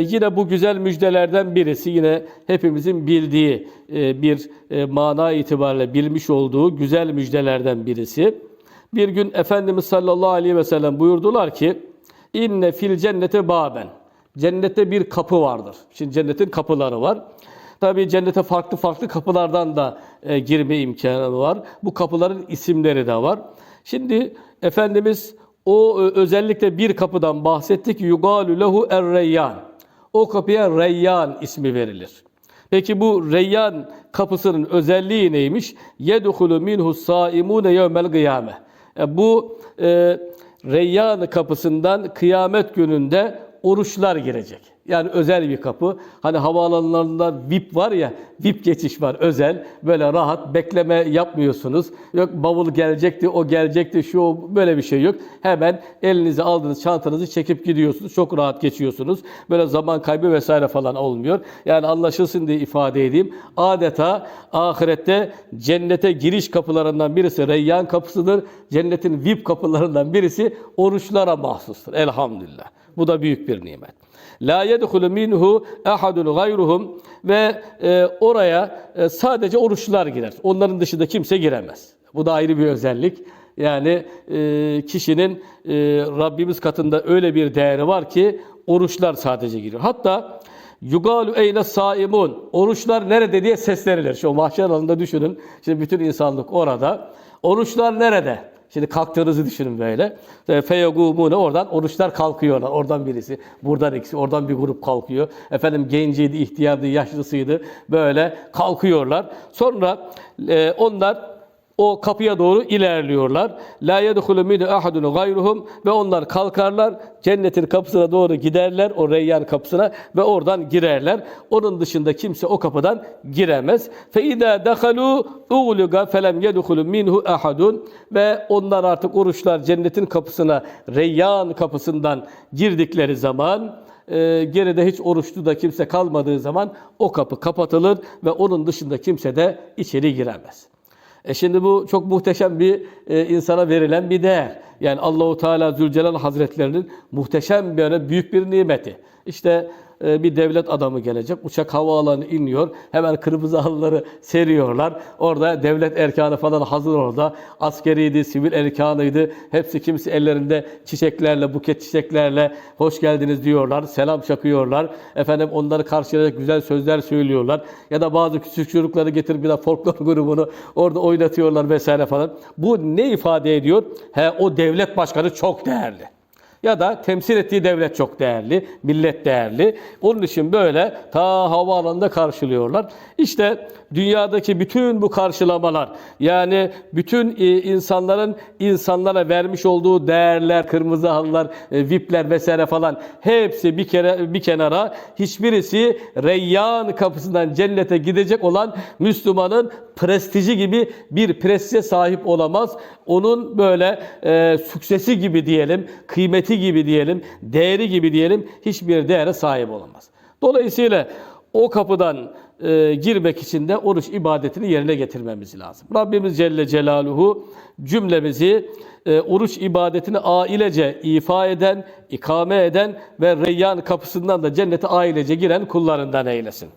Yine bu güzel müjdelerden birisi yine hepimizin bildiği e, bir e, mana itibariyle bilmiş olduğu güzel müjdelerden birisi. Bir gün Efendimiz sallallahu aleyhi ve sellem buyurdular ki inne fil cennete baben. Cennette bir kapı vardır. Şimdi cennetin kapıları var. Tabii cennete farklı farklı kapılardan da e, girme imkanı var. Bu kapıların isimleri de var. Şimdi Efendimiz o özellikle bir kapıdan bahsetti ki yugalu lehu er-reyyan. O kapıya Reyyan ismi verilir. Peki bu Reyyan kapısının özelliği neymiş? Yedhulu minhu saimune yevmel kıyame. E, bu e, Reyyan kapısından kıyamet gününde oruçlar girecek. Yani özel bir kapı. Hani havaalanlarında VIP var ya, VIP geçiş var özel. Böyle rahat bekleme yapmıyorsunuz. Yok bavul gelecekti, o gelecekti, şu böyle bir şey yok. Hemen elinize aldığınız çantanızı çekip gidiyorsunuz. Çok rahat geçiyorsunuz. Böyle zaman kaybı vesaire falan olmuyor. Yani anlaşılsın diye ifade edeyim. Adeta ahirette cennete giriş kapılarından birisi Reyyan kapısıdır. Cennetin VIP kapılarından birisi oruçlara mahsustur. Elhamdülillah. Bu da büyük bir nimet. La yedhulu minhu ahadun gayruhum ve e, oraya e, sadece oruçlular girer. Onların dışında kimse giremez. Bu da ayrı bir özellik. Yani e, kişinin e, Rabbimiz katında öyle bir değeri var ki oruçlar sadece giriyor. Hatta Yugalu eyne saimun. Oruçlar nerede diye seslenilir. Şu mahşer alanında düşünün. Şimdi bütün insanlık orada. Oruçlar nerede? Şimdi kalktığınızı düşünün böyle. Feyegumune oradan oruçlar kalkıyorlar. Oradan birisi, buradan ikisi, oradan bir grup kalkıyor. Efendim genciydi, ihtiyardı, yaşlısıydı. Böyle kalkıyorlar. Sonra e, onlar o kapıya doğru ilerliyorlar. La yedhulu min ahadun gayruhum ve onlar kalkarlar cennetin kapısına doğru giderler o Reyyan kapısına ve oradan girerler. Onun dışında kimse o kapıdan giremez. Fe ida dakalu uluga felem yedhulu minhu ahadun ve onlar artık oruçlar cennetin kapısına Reyyan kapısından girdikleri zaman e, geride hiç oruçlu da kimse kalmadığı zaman o kapı kapatılır ve onun dışında kimse de içeri giremez. E şimdi bu çok muhteşem bir e, insana verilen bir değer. Yani Allahu Teala Zülcelal Hazretlerinin muhteşem böyle büyük bir nimeti. İşte bir devlet adamı gelecek. Uçak havaalanı iniyor. Hemen kırmızı halıları seriyorlar. Orada devlet erkanı falan hazır orada. Askeriydi, sivil erkanıydı. Hepsi kimisi ellerinde çiçeklerle, buket çiçeklerle hoş geldiniz diyorlar. Selam çakıyorlar. Efendim onları karşılayacak güzel sözler söylüyorlar. Ya da bazı küçük çocukları getirip bir de folklor grubunu orada oynatıyorlar vesaire falan. Bu ne ifade ediyor? He o devlet başkanı çok değerli ya da temsil ettiği devlet çok değerli, millet değerli. Onun için böyle ta havaalanında karşılıyorlar. İşte dünyadaki bütün bu karşılamalar yani bütün e, insanların insanlara vermiş olduğu değerler, kırmızı halılar, e, VIP'ler vesaire falan hepsi bir kere bir kenara hiçbirisi Reyyan kapısından cennete gidecek olan Müslümanın prestiji gibi bir prestije sahip olamaz. Onun böyle e, süksesi gibi diyelim, kıymeti gibi diyelim, değeri gibi diyelim hiçbir değere sahip olamaz. Dolayısıyla o kapıdan e, girmek için de oruç ibadetini yerine getirmemiz lazım. Rabbimiz Celle Celaluhu cümlemizi e, oruç ibadetini ailece ifa eden, ikame eden ve Reyyan kapısından da cennete ailece giren kullarından eylesin.